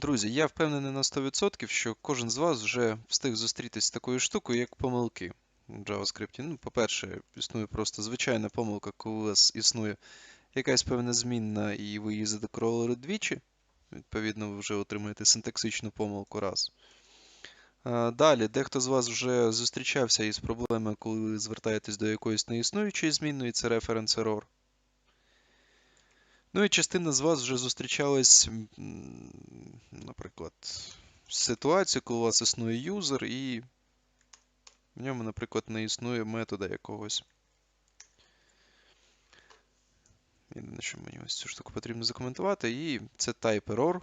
Друзі, я впевнений на 100%, що кожен з вас вже встиг зустрітися з такою штукою, як помилки в JavaScript. Ну, по-перше, існує просто звичайна помилка, коли у вас існує якась певна змінна, і ви її задекорували двічі. Відповідно, ви вже отримаєте синтаксичну помилку раз. Далі, дехто з вас вже зустрічався із проблемою, коли ви звертаєтесь до якоїсь неіснуючої змінної, це reference error. Ну і частина з вас вже зустрічалась, наприклад, з ситуацією, коли у вас існує юзер, і в ньому, наприклад, не існує метода якогось. Єдине, що мені ось цю штуку потрібно закоментувати, і це type error,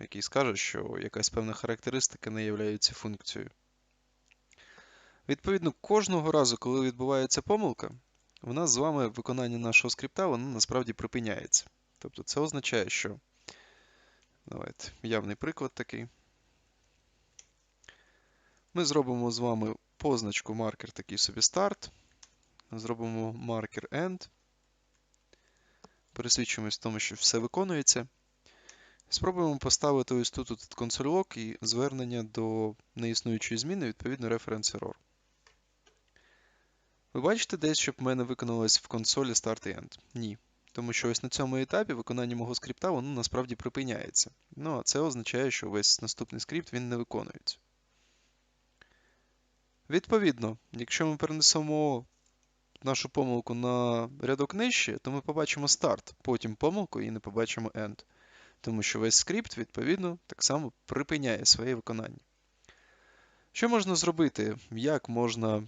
який скаже, що якась певна характеристика не є функцією. Відповідно, кожного разу, коли відбувається помилка, у нас з вами виконання нашого скрипта воно насправді припиняється. Тобто це означає, що. Давайте, явний приклад такий. Ми зробимо з вами позначку маркер такий собі старт. Зробимо маркер end. Пересвідчимось в тому, що все виконується. Спробуємо поставити ось тут, тут консоль і звернення до неіснуючої зміни, відповідно, reference error. Ви бачите десь, щоб в мене виконалось в консолі Start і End? Ні. Тому що ось на цьому етапі виконання мого скрипта воно насправді припиняється. Ну, а це означає, що весь наступний скрипт він не виконується. Відповідно, якщо ми перенесемо нашу помилку на рядок нижче, то ми побачимо старт, потім помилку і не побачимо end. Тому що весь скрипт, відповідно, так само припиняє своє виконання. Що можна зробити? Як можна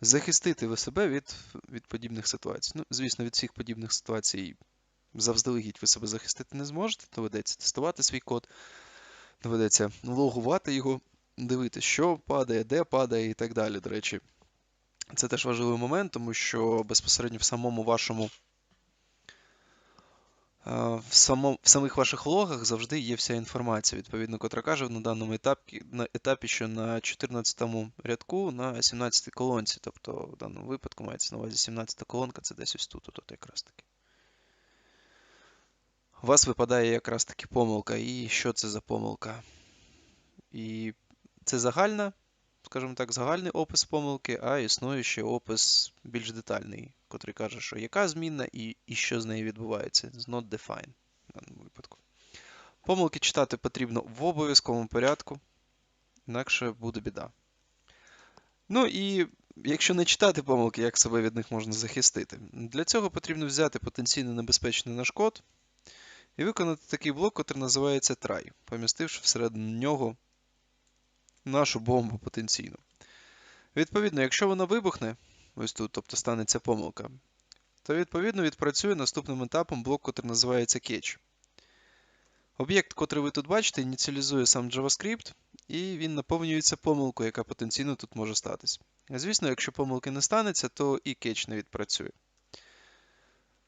захистити ви себе від від подібних ситуацій. Ну, звісно, від всіх подібних ситуацій завздалегідь ви себе захистити не зможете, доведеться тестувати свій код, доведеться логувати його, дивитися, що падає, де падає і так далі. До речі, це теж важливий момент, тому що безпосередньо в самому вашому в само, в самих ваших логах завжди є вся інформація, відповідно, котра каже на даному етапі, на етапі, що на 14 рядку на 17 й колонці. Тобто, в даному випадку мається на увазі 17 та колонка, це десь ось тут, тут якраз таки. У вас випадає якраз таки помилка. І що це за помилка? І це загальна скажімо так, загальний опис помилки, а існує ще опис більш детальний, котрий каже, що яка змінна і і що з нею відбувається. It's not defined в даному випадку. Помилки читати потрібно в обов'язковому порядку, інакше буде біда. Ну і якщо не читати помилки, як себе від них можна захистити? Для цього потрібно взяти потенційно небезпечний наш код і виконати такий блок, який називається try, помістивши всередину нього нашу бомбу потенційну. Відповідно, якщо вона вибухне, ось тут, тобто станеться помилка, то відповідно відпрацює наступним етапом блок, який називається Catch. Об'єкт, котрий ви тут бачите, ініціалізує сам JavaScript, і він наповнюється помилкою, яка потенційно тут може статись. Звісно, якщо помилки не станеться, то і кетч не відпрацює.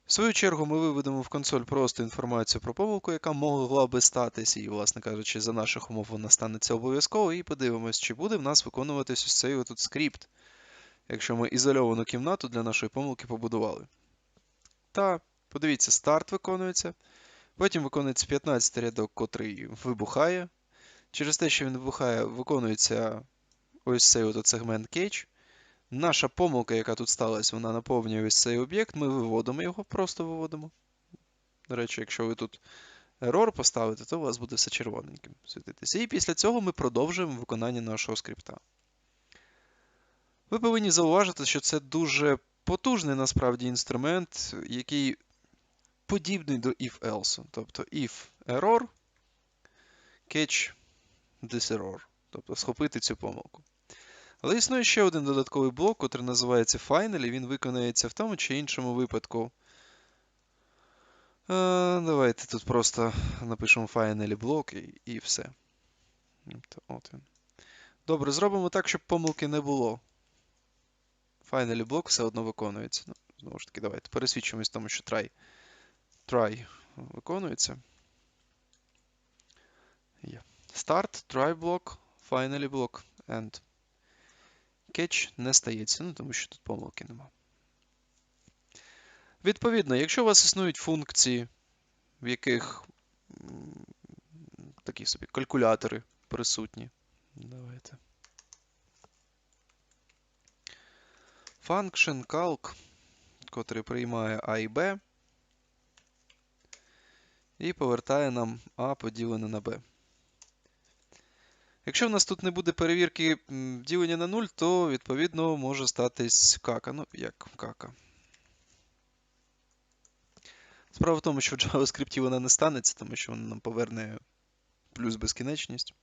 В свою чергу, ми виведемо в консоль просто інформацію про помилку, яка могла би статися, і, власне кажучи, за наших умов вона станеться обов'язково, і подивимось, чи буде в нас виконуватись ось цей отут скрипт, якщо ми ізольовану кімнату для нашої помилки побудували. Та, подивіться, старт виконується. Потім виконується 15 рядок, котрий вибухає. Через те, що він вибухає, виконується ось цей от сегмент Cage. Наша помилка, яка тут сталася, вона наповнює ось цей об'єкт, ми виводимо його, просто виводимо. До речі, якщо ви тут error поставите, то у вас буде все червоненьким світитися. І після цього ми продовжуємо виконання нашого скрипта. Ви повинні зауважити, що це дуже потужний насправді інструмент, який подібний до if-else. Тобто if error, catch this error. Тобто схопити цю помилку. Але існує ще один додатковий блок, який називається Final, і він виконається в тому чи іншому випадку. А, Давайте тут просто напишемо Finally блок і і все. От він. Добре, зробимо так, щоб помилки не було. Finally блок все одно виконується. Ну, Знову ж таки, давайте пересвідчимось в тому, що try, try виконується. Є. Start, try блок, finally блок, end кетч не стається, ну тому що тут помилки нема. Відповідно, якщо у вас існують функції, в яких такі собі калькулятори присутні. Давайте. Function calc, котрий приймає А і Б, і повертає нам А поділене на Б. Якщо в нас тут не буде перевірки ділення на 0, то відповідно може статись кака. Ну, як кака. Справа в тому, що в JavaScript вона не станеться, тому що вона нам поверне плюс безкінечність.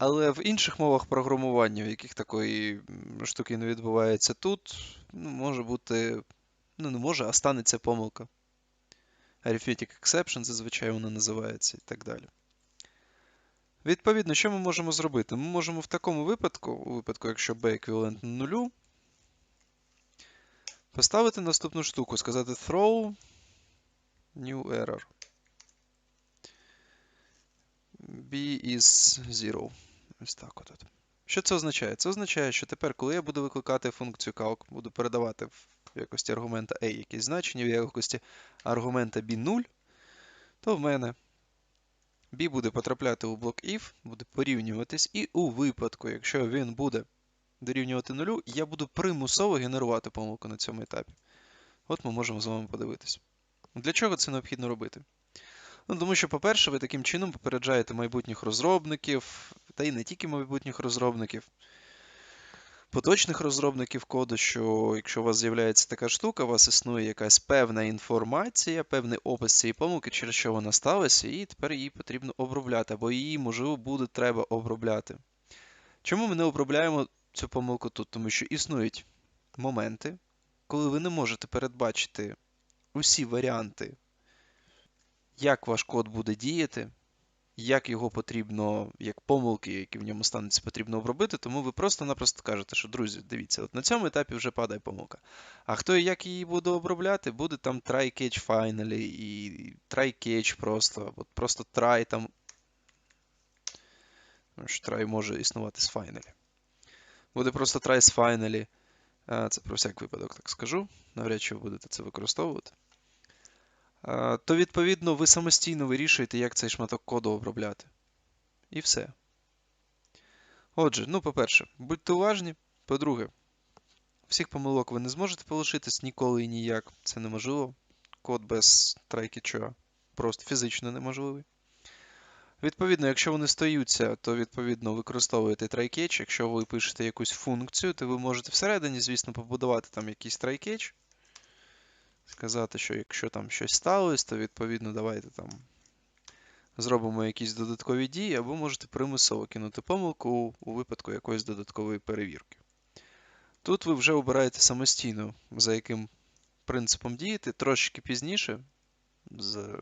Але в інших мовах програмування, в яких такої штуки не відбувається тут, ну, може бути. Ну, не може, а станеться помилка. Arithmetic exception, зазвичай вона називається і так далі. Відповідно, що ми можемо зробити? Ми можемо в такому випадку, у випадку, якщо b еквівалентно нулю, поставити наступну штуку, сказати throw new error. b is 0. Ось так от. Що це означає? Це означає, що тепер, коли я буду викликати функцію calc, буду передавати в якості аргумента a якісь значення, в якості аргумента b 0, то в мене b буде потрапляти у блок if, буде порівнюватись, і у випадку, якщо він буде дорівнювати нулю, я буду примусово генерувати помилку на цьому етапі. От ми можемо з вами подивитись. Для чого це необхідно робити? Ну, тому що, по-перше, ви таким чином попереджаєте майбутніх розробників, та й не тільки майбутніх розробників, поточних розробників коду, що якщо у вас з'являється така штука, у вас існує якась певна інформація, певний опис цієї помилки, через що вона сталася, і тепер її потрібно обробляти, або її, можливо, буде треба обробляти. Чому ми не обробляємо цю помилку тут? Тому що існують моменти, коли ви не можете передбачити усі варіанти, як ваш код буде діяти, як його потрібно, як помилки, які в ньому стануться, потрібно обробити, тому ви просто-напросто кажете, що, друзі, дивіться, от на цьому етапі вже падає помилка. А хто і як її буде обробляти, буде там try catch finally і try catch просто, от просто try там. Що try може існувати з finally. Буде просто try з finally. Це про всяк випадок так скажу. Навряд чи ви будете це використовувати. То, відповідно, ви самостійно вирішуєте, як цей шматок коду обробляти. І все. Отже, ну, по-перше, будьте уважні. По-друге, всіх помилок ви не зможете полишитись ніколи і ніяк. Це неможливо. Код без трайкетча просто фізично неможливий. Відповідно, якщо вони стаються, то відповідно використовуєте try-catch. Якщо ви пишете якусь функцію, то ви можете всередині, звісно, побудувати там якийсь try-catch. Сказати, що якщо там щось сталося, то відповідно давайте там зробимо якісь додаткові дії, або можете примусово кинути помилку у випадку якоїсь додаткової перевірки. Тут ви вже обираєте самостійно, за яким принципом діяти, трошки пізніше. з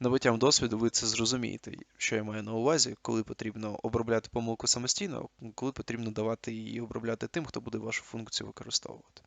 набуттям досвіду ви це зрозумієте, що я маю на увазі, коли потрібно обробляти помилку самостійно, коли потрібно давати її обробляти тим, хто буде вашу функцію використовувати.